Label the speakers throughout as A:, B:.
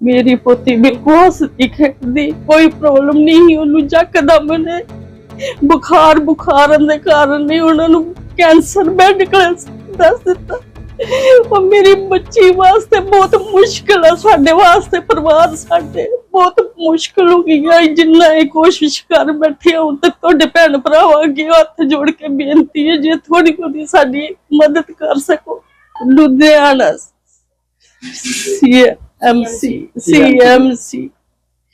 A: ਮੇਰੀ ਪੋਤੀ ਬਿਲਕੁਲ ਹੱਸਦੀ ਖੇਡਦੀ, ਕੋਈ ਪ੍ਰੋਬਲਮ ਨਹੀਂ ਸੀ, ਉਹਨੂੰ ਜੱਕਦਮ ਨੇ ਬੁਖਾਰ ਬੁਖਾਰਨ ਦੇ ਕਾਰਨ ਨੇ ਉਹਨਾਂ ਨੂੰ ਕੈਂਸਰ ਮੈਡੀਕਲ ਦੱਸ ਦਿੱਤਾ। ਉਹ ਮੇਰੀ ਬੱਚੀ ਵਾਸਤੇ ਬਹੁਤ ਮੁਸ਼ਕਲ ਹੈ ਸਾਡੇ ਵਾਸਤੇ, ਪਰਿਵਾਰ ਸਾਡੇ ਬਹੁਤ ਮੁਸ਼ਕਲ ਹੋ ਗਈ ਆ। ਜਿੰਨਾ ਇਹ ਕੋਸ਼ਿਸ਼ ਕਰ ਬੈਠੇ ਹੁਣ ਤੇ ਤੁਹਾਡੇ ਭੈਣ ਭਰਾਵਾਂ ਅੱਗੇ ਹੱਥ ਜੋੜ ਕੇ ਬੇਨਤੀ ਹੈ, ਜੇ ਥੋੜੀ ਬਹੁਤੀ ਸਾਡੀ ਮਦਦ ਕਰ ਸਕੋ। ਲੁਧਿਆਣਾ ਸੀ ਐਮਸੀ ਸੀਐਮਸੀ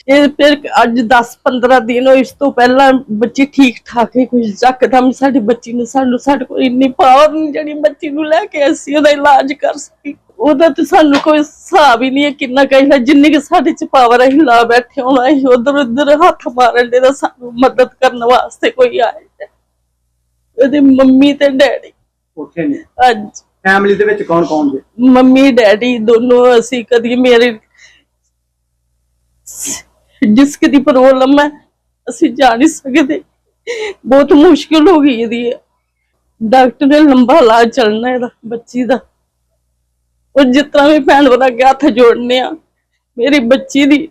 A: ਇਹ ਫਿਰ ਅੱਜ 10 15 ਦਿਨ ਹੋਏ ਇਸ ਤੋਂ ਪਹਿਲਾਂ ਬੱਚੀ ਠੀਕ ਠਾਕ ਹੀ ਕੁਝ ਜੱਕਦਮ ਸਾਡੀ ਬੱਚੀ ਨੂੰ ਸਾਨੂੰ ਸਾਡੇ ਕੋਲ ਇੰਨੀ ਪਾਵਰ ਨਹੀਂ ਜਿਹੜੀ ਬੱਚੀ ਨੂੰ ਲੈ ਕੇ ਅਸੀਂ ਉਹਦਾ ਇਲਾਜ ਕਰ ਸਕੀ ਉਹਦਾ ਤੇ ਸਾਨੂੰ ਕੋਈ ਹਿਸਾਬ ਹੀ ਨਹੀਂ ਹੈ ਕਿੰਨਾ ਕਹੀਦਾ ਜਿੰਨੀ ਕਿ ਸਾਡੇ ਚ ਪਾਵਰ ਹੈ ਲਾ ਬੈਠੇ ਹੁਣ ਅਸੀਂ ਉਧਰ ਉਧਰ ਹੱਥ ਮਾਰਨ ਦੇ ਤਾਂ ਸਾਨੂੰ ਮਦਦ ਕਰਨ ਵਾਸਤੇ ਕੋਈ ਆਏ ਉਹਦੇ ਮੰਮੀ ਤੇ ਡੈਡੀ।
B: ਉੱਥੇ ਨੇ
A: ਅੱਜ
B: ਫੈਮਿਲੀ ਦੇ ਵਿੱਚ ਕੌਣ ਕੌਣ ਜੇ?
A: ਮੰਮੀ, ਡੈਡੀ ਦੋਨੋਂ ਅਸੀਂ ਕਦੀ ਮੇਰੇ ਜਿਸ ਦੀ ਪ੍ਰੋਬਲਮ ਹੈ, ਅਸੀਂ ਜਾ ਨਹੀਂ ਸਕਦੇ। ਬਹੁਤ ਮੁਸ਼ਕਿਲ ਹੋ ਗਈ ਇਹਦੀ। ਡਾਕਟਰ ਨੇ ਲੰਬਾ ਇਲਾਜ ਚੱਲਣਾ ਇਹਦਾ, ਬੱਚੀ ਦਾ। ਉਹ ਜਿਸ ਵੀ ਭੈਣ ਭਰਾ ਅੱਗੇ ਹੱਥ ਜੋੜਨੇ ਆ, ਮੇਰੀ ਬੱਚੀ ਦੀ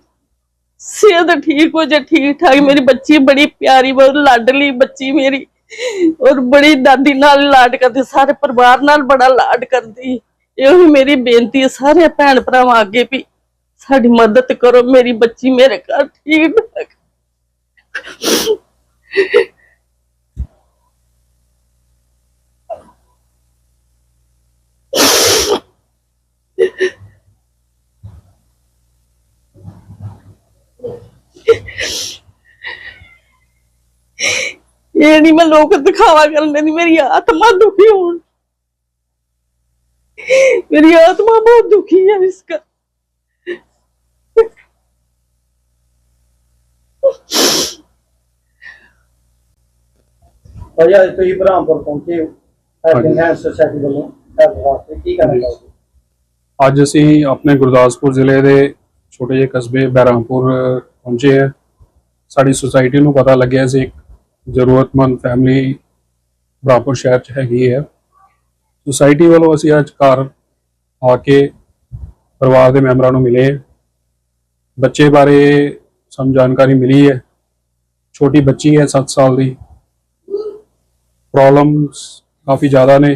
A: ਸਿਹਤ ਠੀਕ ਹੋ ਜਾ ਠੀਕ ਠਾਕ ਮੇਰੀ ਬੱਚੀ ਬੜੀ ਪਿਆਰੀ, ਬਹੁਤ ਲਾਡਲੀ ਬੱਚੀ ਮੇਰੀ। ਔਰ ਬੜੀ ਦਾਦੀ ਨਾਲ ਲਾਡ ਕਰਦੀ, ਸਾਰੇ ਪਰਿਵਾਰ ਨਾਲ ਬੜਾ ਲਾਡ ਕਰਦੀ। ਇਹੋ ਮੇਰੀ ਬੇਨਤੀ ਹੈ ਸਾਰੇ ਭੈਣ ਭਰਾਵਾਂ ਅੱਗੇ ਵੀ, ਸਾਡੀ ਮਦਦ ਕਰੋ, ਮੇਰੀ ਬੱਚੀ ਮੇਰੇ ਘਰ ਠੀਕ ਠਾਕ। ਇਹ ਨਹੀਂ ਮੈਂ ਲੋਕ ਦਿਖਾਵਾ ਕਰਨ ਦੀ ਮੇਰੀ ਆਤਮਾ ਦੁਖੀ ਹੋਣ। ਮੇਰੀ ਆਤਮਾ ਬਹੁਤ ਦੁਖੀ ਹੈ ਇਸ ਕਰ
B: ਭਾਈ ਅੱਜ ਤੁਸੀਂ ਬ੍ਰਹਮਪੁਰ ਪਹੁੰਚੇ ਹੋ। ਹੈਪਿੰਗ ਹੈਂਡ ਸੋਸਾਇਟੀ ਵੱਲੋਂ ਹੈਲਪ ਵਾਸਤੇ ਕੀ ਕਰਨਾ ਚਾਹੋਗੇ?
C: ਅੱਜ ਅਸੀਂ ਆਪਣੇ ਗੁਰਦਾਸਪੁਰ ਜ਼ਿਲ੍ਹੇ ਦੇ ਛੋਟੇ ਜਿਹੇ ਕਸਬੇ ਬਹਿਰਾਮਪੁਰ ਪਹੁੰਚੇ ਹਾਂ ਸਾਡੀ ਸੁਸਾਇਟੀ ਨੂੰ ਪਤਾ ਲੱਗਿਆ ਸੀ ਇੱਕ ਜ਼ਰੂਰਤਮੰਦ ਫੈਮਿਲੀ ਬਹਿਰਾਮਪੁਰ ਸ਼ਹਿਰ 'ਚ ਹੈਗੀ ਹੈ। ਸੁਸਾਇਟੀ ਵੱਲੋਂ ਅਸੀਂ ਅੱਜ ਘਰ ਆ ਕੇ ਪਰਿਵਾਰ ਦੇ ਮੈਂਬਰਾਂ ਨੂੰ ਮਿਲੇ। ਬੱਚੇ ਬਾਰੇ ਸਾਨੂੰ ਜਾਣਕਾਰੀ ਮਿਲੀ ਹੈ। ਛੋਟੀ ਬੱਚੀ ਹੈ 7 ਸਾਲ ਦੀ। ਪ੍ਰੋਬਲਮਸ ਕਾਫੀ ਜ਼ਿਆਦਾ ਨੇ।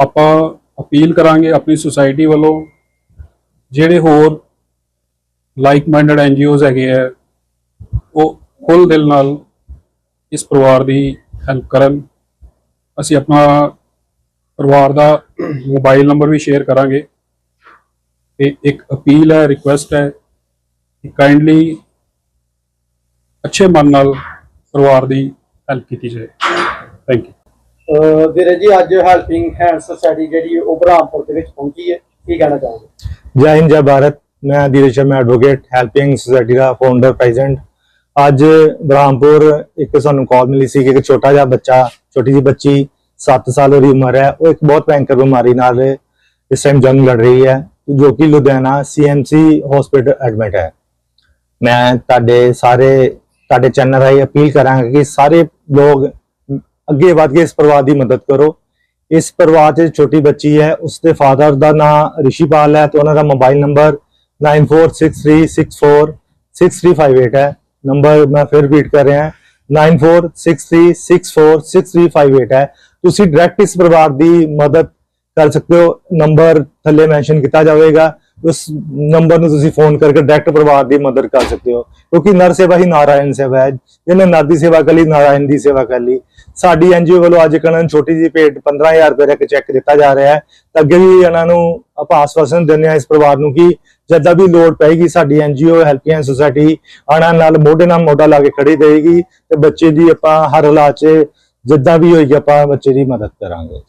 C: ਆਪਾਂ ਅਪੀਲ ਕਰਾਂਗੇ ਆਪਣੀ ਸੁਸਾਇਟੀ ਵੱਲੋਂ ਜਿਹੜੇ ਹੋਰ ਲਾਈਕ ਮਾਈਂਡਡ ਐਨਜੀਓਜ਼ ਹੈਗੇ ਆ ਉਹ ਖੁੱਲ੍ਹ ਦਿਲ ਨਾਲ ਇਸ ਪਰਿਵਾਰ ਦੀ ਹੈਲਪ ਕਰਨ। ਅਸੀਂ ਆਪਣਾ ਪਰਿਵਾਰ ਦਾ ਮੋਬਾਈਲ ਨੰਬਰ ਵੀ ਸ਼ੇਅਰ ਕਰਾਂਗੇ। ਤੇ ਇੱਕ ਅਪੀਲ ਹੈ ਰਿਕੁਐਸਟ ਹੈ ਕਿ ਕਾਈਂਡਲੀ ਅੱਛੇ ਮਨ ਨਾਲ ਪਰਿਵਾਰ ਦੀ ਹੈਲਪ ਕੀਤੀ ਜਾਏ। ਥੈਂਕ ਯੂ
B: ਵੀਰੇ ਜੀ ਅੱਜ ਹੈਲਪਿੰਗ ਹੈਂਡ ਸੋਸਾਇਟੀ ਜਿਹੜੀ ਉਹ ਬ੍ਰਹਮਪੁਰ ਦੇ ਵਿੱਚ ਪਹੁੰਚੀ ਹੈ। ਕੀ ਕਹਿਣਾ ਚਾਹੋਗੇ?
D: ਜੈ ਹਿੰਦ ਜੈ ਭਾਰਤ। ਮੈਂ Dheeraj Sharma advocate helping society ਦਾ ਫਾਊਂਡਰ ਪ੍ਰੈਜ਼ੀਡੈਂਟ ਅੱਜ ਬ੍ਰਹਮਪੁਰ ਇੱਕ ਸਾਨੂੰ ਕਾਲ ਮਿਲੀ ਸੀ ਕਿ ਇੱਕ ਛੋਟਾ ਜਿਹਾ ਬੱਚਾ, ਛੋਟੀ ਜਿਹੀ ਬੱਚੀ 7 ਸਾਲ ਦੀ ਉਮਰ ਹੈ, ਉਹ ਇੱਕ ਬਹੁਤ ਭয়ੰਕਰ ਬਿਮਾਰੀ ਨਾਲ ਇਸ ਟਾਈਮ ਜੰਗ ਲੜ ਰਹੀ ਹੈ, ਜੋ ਕਿ ਲੁਧਿਆਣਾ ਸੀਐਮਸੀ ਹਸਪੀਟਲ ਐਡਮਿਟ ਹੈ। ਮੈਂ ਤੁਹਾਡੇ ਸਾਰੇ, ਤੁਹਾਡੇ ਚੈਨਲ ਰਾਹੀਂ ਅਪੀਲ ਕਰਾਂਗਾ ਕਿ ਸਾਰੇ ਲੋਕ ਅੱਗੇ ਵੱਧ ਕੇ ਇਸ ਪਰਿਵਾਰ ਦੀ ਮਦਦ ਕਰੋ। ਇਸ ਪਰਿਵਾਰ 'ਚ ਛੋਟੀ ਬੱਚੀ ਹੈ ਉਸ ਦੇ ਫਾਦਰ ਦਾ ਨਾਮ ਰਿਸ਼ੀਪਾਲ ਹੈ ਤੇ ਉਹਨਾਂ ਦਾ ਮੋਬਾਈਲ ਨੰਬਰ 9463646358 ਹੈ। ਨੰਬਰ ਮੈਂ ਫਿਰ ਰਿਪੀਟ ਕਰ ਰਿਹਾ ਹਾਂ। 9463646358 ਹੈ। ਤੁਸੀਂ ਡਾਇਰੈਕਟ ਇਸ ਪਰਿਵਾਰ ਦੀ ਮਦਦ ਕਰ ਸਕਦੇ ਹੋ। ਨੰਬਰ ਥੱਲੇ ਮੈਂਸ਼ਨ ਕੀਤਾ ਜਾਵੇਗਾ। ਉਸ ਨੰਬਰ ਨੂੰ ਤੁਸੀਂ ਫੋਨ ਕਰਕੇ ਡਾਇਰੈਕਟ ਪਰਿਵਾਰ ਦੀ ਮਦਦ ਕਰ ਸਕਦੇ ਹੋ। ਕਿਉਂਕਿ ਨਰ ਸੇਵਾ ਹੀ ਨਾਰਾਇਣ ਸੇਵਾ ਹੈ। ਜਿਹਨੇ ਨਰ ਦੀ ਸੇਵਾ ਕਰ ਲਈ, ਨਾਰਾਇਣ ਦੀ ਸੇਵਾ ਕਰ ਲਈ। ਸਾਡੀ ਐਨਜੀਓ ਵੱਲੋਂ ਅੱਜ ਕਣਨ ਛੋਟੀ ਜਿਹੀ ਭੇਟ 15000 ਰੁਪਏ ਦਾ ਇੱਕ ਚੈੱਕ ਦਿੱਤਾ ਜਾ ਰਿਹਾ ਹੈ। ਤਾਂ ਅੱਗੇ ਵੀ ਇਹਨਾਂ ਨੂੰ ਆਪਾਂ ਆਸਵਾਸਨ ਦਿੰਦੇ ਹਾਂ ਇਸ ਪਰਿਵਾਰ ਨੂੰ ਕਿ ਜਦਾਂ ਵੀ ਲੋੜ ਪਏਗੀ ਸਾਡੀ ਐਨਜੀਓ ਹੈਲਪਲਾਈਨ ਸੁਸਾਇਟੀ ਆਣਾ ਨਾਲ ਮੋਢੇ ਨਾਲ ਮੋਢਾ ਲਾ ਕੇ ਖੜੀ ਰਹੇਗੀ ਤੇ ਬੱਚੇ ਦੀ ਆਪਾਂ ਹਰ ਹਾਲਾਤ 'ਚ ਜਿੱਦਾਂ ਵੀ ਹੋਏਗੀ ਆਪਾਂ ਬੱਚੇ ਦੀ ਮਦਦ ਕਰਾਂਗੇ।